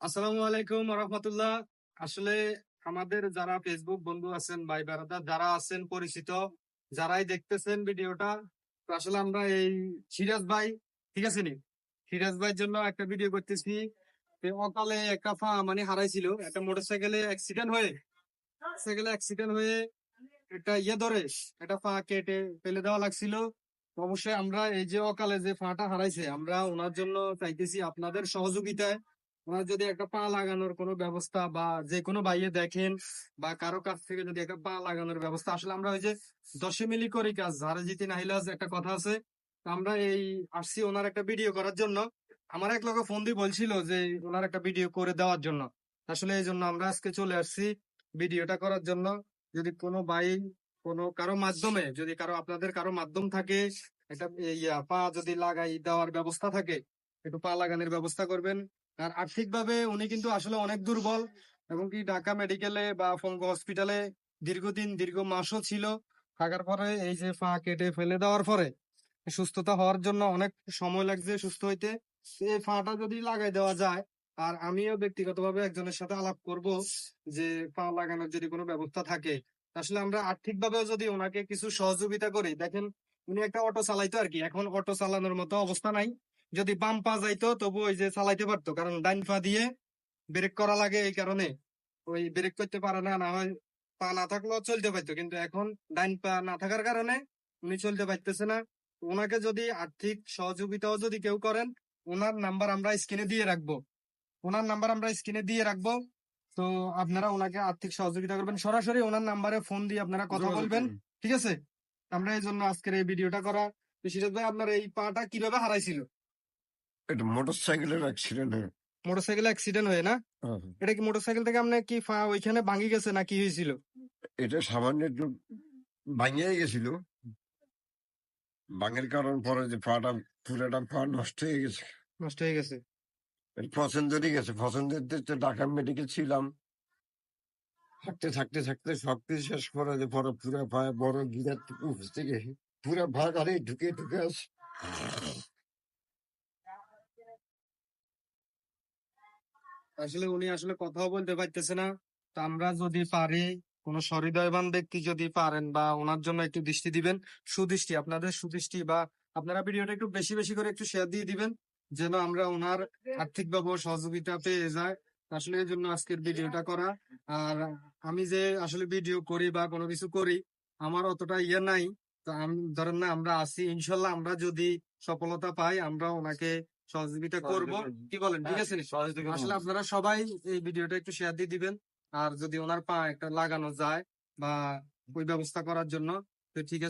আসসালামু আলাইকুম রহমতুল্লাহ। আসলে আমাদের যারা ফেসবুক বন্ধু আছেন, ভাই বেড়াদার যারা আছেন পরিচিত, যারাই দেখতেছেন ভিডিওটা আসলে আমরা এই সিরাজ ভাই, ঠিক আছে নি? সিরাজ ভাইয়ের জন্য একটা ভিডিও করতেছি। অকালে একটা ফা মানে হারাইছিল, একটা মোটরসাইকেলে অ্যাক্সিডেন্ট হয়ে সাইকেলে অ্যাক্সিডেন্ট হয়ে একটা ইয়ে ধরে, একটা পা কেটে ফেলে দেওয়া লাগছিল। অবশ্যই আমরা এই যে অকালে যে ফাটা হারাইছে, আমরা ওনার জন্য চাইতেছি আপনাদের সহযোগিতায় ওনার যদি একটা পা লাগানোর কোনো ব্যবস্থা বা যে কোনো বাইয়ে দেখেন বা কারও কাছ থেকে যদি একটা পা লাগানোর ব্যবস্থা, আসলে আমরা ওই যে দশে মিলি করি কাজ ধারে জিতে নাহিলাজ একটা কথা আছে, আমরা এই আসছি ওনার একটা ভিডিও করার জন্য। আমার এক লোক ফোন দিয়ে বলছিল যে ওনার একটা ভিডিও করে দেওয়ার জন্য। আসলে এই জন্য আমরা আজকে চলে আসছি ভিডিওটা করার জন্য। যদি কোনো বাই কোনো কারও মাধ্যমে, যদি কারও, আপনাদের কারও মাধ্যম থাকে, একটা পা যদি লাগাই দেওয়ার ব্যবস্থা থাকে, একটু পা লাগানোর ব্যবস্থা করবেন। আর আর্থিকভাবে উনি কিন্তু আসলে অনেক দুর্বল এবং কি ঢাকা মেডিকেলে বা ফঙ্গ হসপিটালে দীর্ঘদিন, দীর্ঘ মাসও ছিল। থাকার পরে এই যে পা কেটে ফেলে দেওয়ার পরে সুস্থতা হওয়ার জন্য অনেক সময় লাগছে সুস্থ হইতে। এই পাটা যদি লাগাই দেওয়া যায়, আর আমিও ব্যক্তিগতভাবে একজনের সাথে আলাপ করব যে পা লাগানোর যদি কোনো ব্যবস্থা থাকে, আসলে আমরা আর্থিকভাবেও যদি ওনাকে কিছু সহযোগিতা করি, দেখেন উনি একটা অটো চালাইতো আর কি, এখন অটো চালানোর মতো অবস্থা নাই। যদি বাম পা যাইতো তবু ওই যে চালাইতে পারতো। কারণ ডাইন পা দিয়ে ব্রেক করা লাগে এই কারণে। ওই ব্রেক করতে পারে না না হয় পা না থাকলেও চলতে পারতো। কিন্তু এখন ডাইন পা না থাকার কারণে উনি চলতে পারতেছে না। ওনাকে যদি আর্থিক সহযোগিতাও যদি কেউ করেন ওনার নাম্বার আমরা স্ক্রিনে দিয়ে রাখব। ওনার নাম্বার আমরা স্ক্রিনে দিয়ে রাখব। তো আপনারা ওনাকে আর্থিক সহযোগিতা করবেন। সরাসরি ওনার নাম্বারে ফোন দিয়ে আপনারা কথা বলবেন ঠিক আছে? আমরা এই জন্য আজকের এই ভিডিওটা করা। তো সিরাজ ভাই আপনার এই পাটা কীভাবে হারাইছিল? এটা মোটর সাইকেলের অ্যাক্সিডেন্ট হয়ে মোটরসাইকেল অ্যাক্সিডেন্ট হয়ে না? এটা কি মোটরসাইকেল থেকে আপনার কি ওইখানে ভাঙি গেছে না কি হয়েছিল? এটা সামান্য একটু ভাঙিয়ে গেছিল। ভাঙের কারণ পরে যে পাটা পুরোটা পা নষ্ট হয়ে গেছে। নষ্ট হয়ে গেছে। পছন্দরই গেছে। পছন্দের ঢাকা মেডিকেল ছিলাম। থাকতে থাকতে থাকতে সব কিছু শেষ করে যে পরে পুরো পায়ে বড় গিরার উপর থেকে পুরো ভাগ আরে ঢুকে ঢুকে আস আসলে উনি আসলে কথাও বলতে পারতেছে না। তো আমরা যদি পারি, কোনো সহৃদয়বান ব্যক্তি যদি পারেন বা ওনার জন্য একটু দৃষ্টি দিবেন, সুদৃষ্টি, আপনাদের সুদৃষ্টি বা আপনারা ভিডিওটা একটু বেশি বেশি করে একটু শেয়ার দিয়ে দিবেন, যেন আমরা ওনার আর্থিকভাবে সহযোগিতা পেয়ে যায়। আসলে এই জন্য আজকের ভিডিওটা করা। আর আমি যে আসলে ভিডিও করি বা কোনো কিছু করি, আমার অতটা ইয়ে নাই। তো আমি, ধরেন না, আমরা আসি ইনশাল্লাহ আমরা যদি সফলতা পাই, আমরা ওনাকে সহযোগিতা করব। কি বলেন? ঠিক আছে আসলে আপনারা সবাই এই ভিডিওটা একটু শেয়ার দিয়ে দিবেন। আর যদি ওনার পা একটা লাগানো যায় বা ওই ব্যবস্থা করার জন্য তো ঠিক আছে।